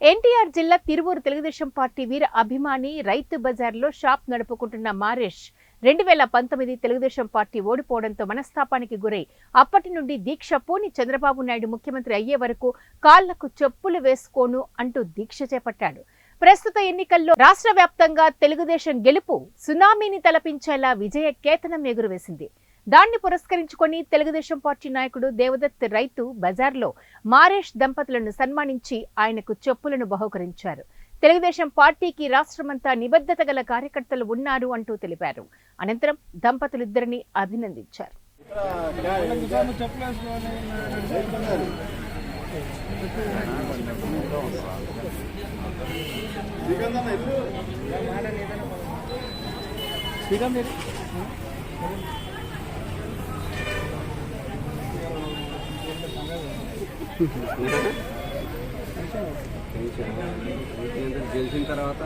ఎన్టీఆర్ జిల్లా తిరువూరు తెలుగుదేశం పార్టీ వీర అభిమాని రైతు బజార్లో షాప్ నడుపుకుంటున్న మారేష్ రెండు వేల పంతొమ్మిది తెలుగుదేశం పార్టీ ఓడిపోవడంతో మనస్తాపానికి గురై అప్పటి నుండి దీక్ష పూని చంద్రబాబు నాయుడు ముఖ్యమంత్రి అయ్యే వరకు కాళ్ళకు చెప్పులు వేసుకోను అంటూ దీక్ష చేపట్టాడు. ప్రస్తుత ఎన్నికల్లో రాష్ట్ర వ్యాప్తంగా తెలుగుదేశం గెలుపు సునామీని తలపించేలా విజయ కేతనం ఎగురవేసింది. దాన్ని పురస్కరించుకొని తెలుగుదేశం పార్టీ నాయకుడు దేవదత్ రైతు బజార్లో మారేష్ దంపతులను సన్మానించి ఆయనకు చెప్పులను బహుకరించారు. తెలుగుదేశం పార్టీకి రాష్ట్రమంతా నిబద్ధత గల కార్యకర్తలు ఉన్నారు అంటూ తెలిపారు. అనంతరం దంపతులిద్దరిని అభినందించారు. గెలిచిన తర్వాత సూపర్ గెలిచిన తర్వాత?